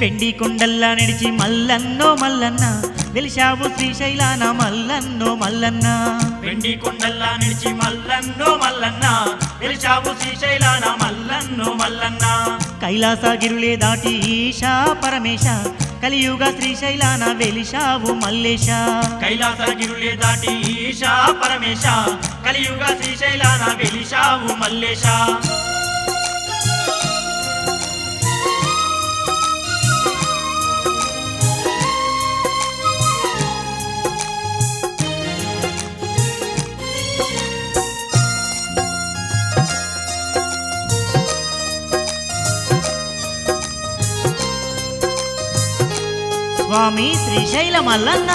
వెండి కొండల్లా నడిచి మల్లన్నో మల్లన్న వెలిశావు శ్రీశైలాన మల్లన్నో మల్లన్న. వెండి కొండల్లా నిలిచి మల్లన్నో మల్లన్న వెలిచావు శ్రీశైలాన మల్లన్నో మల్లన్న. కైలాసగిరులే దాటి ఈశా పరమేశ కలియుగ శ్రీశైలాన వెలిశావు మల్లేశ. కైలాసగిరులే దాటి ఈశా పరమేశ కలియుగ శ్రీశైలాన వెలిశావు మల్లేశ. స్వామి శ్రీశైల మల్లన్న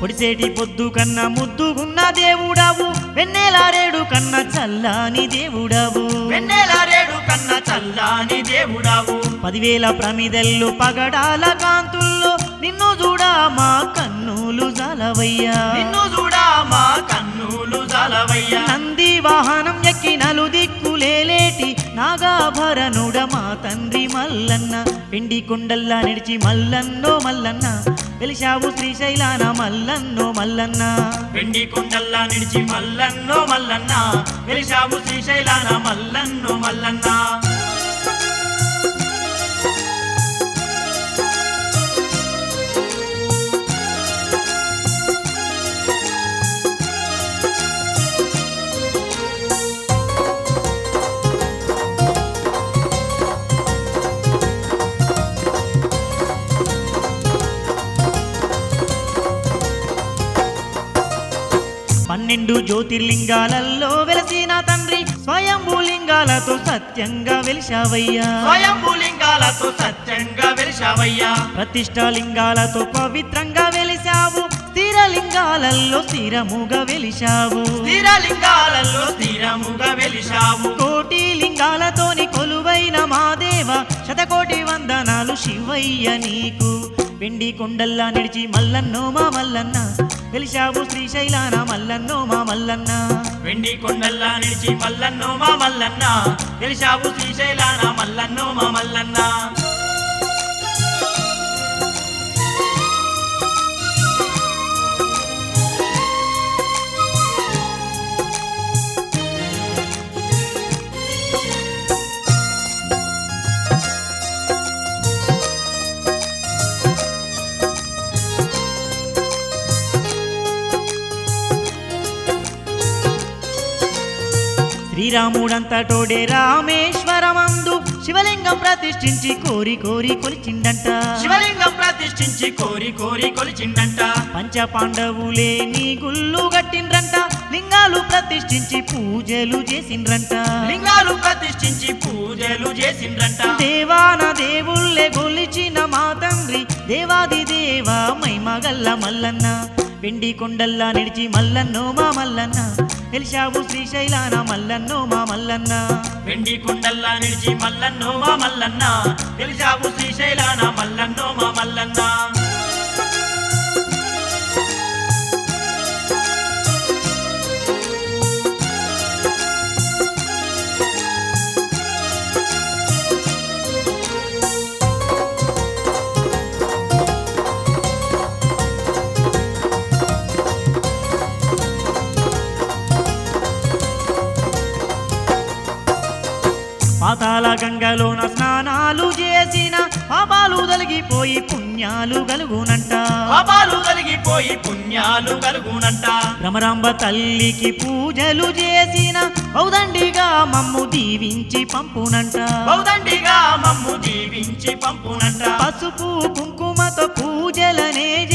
పొడిసేటి పొద్దు కన్నా ముద్దుగున్న దేవుడావు. వెన్నెలారేడు కన్నా చల్లాని దేవుడావు. వెన్నెలారేడు కన్న చల్లాని దేవుడావు. పదివేల ప్రమిదల్లో పగడాల కాంతుల్లో నిన్ను చూడా మా కన్నులు జాలవయ్యా. నిన్ను చూడా మా కన్నులు జాలవయ్యా. నంది వాహనం ఎక్కి నలు దిక్కులేలేటి నాగాభరణుడ మా తండ్రి మల్లన్న. పిండి కొండల్లా నిడిచి మల్లన్నో మల్లన్న వెలిశావు శ్రీశైలాన మల్లన్నో మల్లన్న. వెండి కొండల్లా నిడిచి మల్లన్నో మల్లన్న వెలిశావు శ్రీశైలాన మల్లన్నో మల్లన్న. పన్నెండు జ్యోతిర్లింగాలలో వెలసిన తండ్రి స్వయంభూలింగాలతో సత్యంగా వెలిశావయ్యా. స్వయంభూలింగాలతో సత్యంగా వెలిశావయ్యా. ప్రతిష్టాలింగాలతో పవిత్రంగా వెలిశావు స్థిరలింగాలలో స్థిరముగా వెలిశావు. స్థిరలింగాలలో స్థిరముగా వెలిశావు. కోటి లింగాలతోని కొలువైన మా దేవ శతకోటి వందనాలు శివయ్య నీకు. వెండి కొండల్లా నిడిచి మల్లన్నో మా మల్లన్న వెలిశావు శ్రీశైలాన మల్లన్నో మా మల్లన్న. వెండి కొండల్లా నిలిచి మల్లన్నో మా మల్లన్న. వెలిశావు శ్రీశైలాన మల్లన్నో మా మల్లన్న. శ్రీరాముడంతటోడే రామేశ్వరమందు శివలింగం ప్రతిష్ఠించి కోరి కోరి కొలిచిండంట శివలింగం ప్రతిష్ఠించి కోరి కోరి కొలిచిండంట పంచ పాండవులే నీ గుళ్ళు గట్టిండ్రంట లింగాలు ప్రతిష్ఠించి పూజలు చేసిండ్రంట. లింగాలు ప్రతిష్ఠించి పూజలు చేసిండ్రంట. దేవాన దేవుళ్ళే గొలిచిన మా తండ్రి దేవాది దేవా మైమగల్ల మల్లన్న. వెండి కొండల్లా నిడిచి మల్లన్నో మా మల్లన్న. వెలిశావు శ్రీశైలాన మల్లన్నో మా మల్లన్న. వెండి కుండల్లా నిలిచి మల్లన్నో మా మల్లన్న. వెలిశావు శ్రీశైలాన మల్లన్నో మా మల్లన్న. పాతాల గంగలోన స్నానాలు చేసిన పాపాలు తొలగిపోయి పుణ్యాలు కలుగునంట. పాపాలు కలిగిపోయి పుణ్యాలు కలుగునంట. భ్రమరాంబ తల్లికి పూజలు చేసిన ఔదండిగా మమ్ము దీవించి పంపునంట. బౌదండిగా మమ్ము జీవించి పంపునంట. పసుపు కుంకుమతో పూజలనే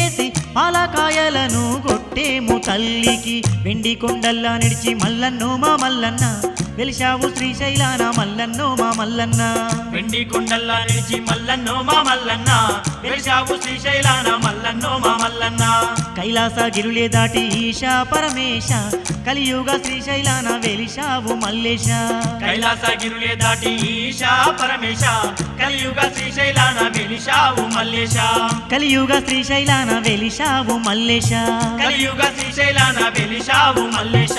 తల్లికి వెండి కొండల్లా నిడిచి మల్లన్నో మా మల్లన్న వెలిశావు శ్రీశైలాన మల్లన్నో మా మల్లన్న. వెండి కొండల్లా నిలిచి మల్లన్నో మా మల్లన్న వెలిశావు శ్రీశైలాన మల్లన్నో మా కైలాస గిరులే దాటి ఈశా పరమేశ. కలియుగ శ్రీశైలాన వెలిశావు మల్లేశ. కైలాసగిరులే దాటి ఈశా పరమేశ. కలియుగ శ్రీశైలాన వెలిశావు మల్లేశ. కలియుగ శ్రీశైలాన వెలిశావు మల్లేశ. కలియుగ శ్రీశైలాన వెలిశావు మల్లేశ.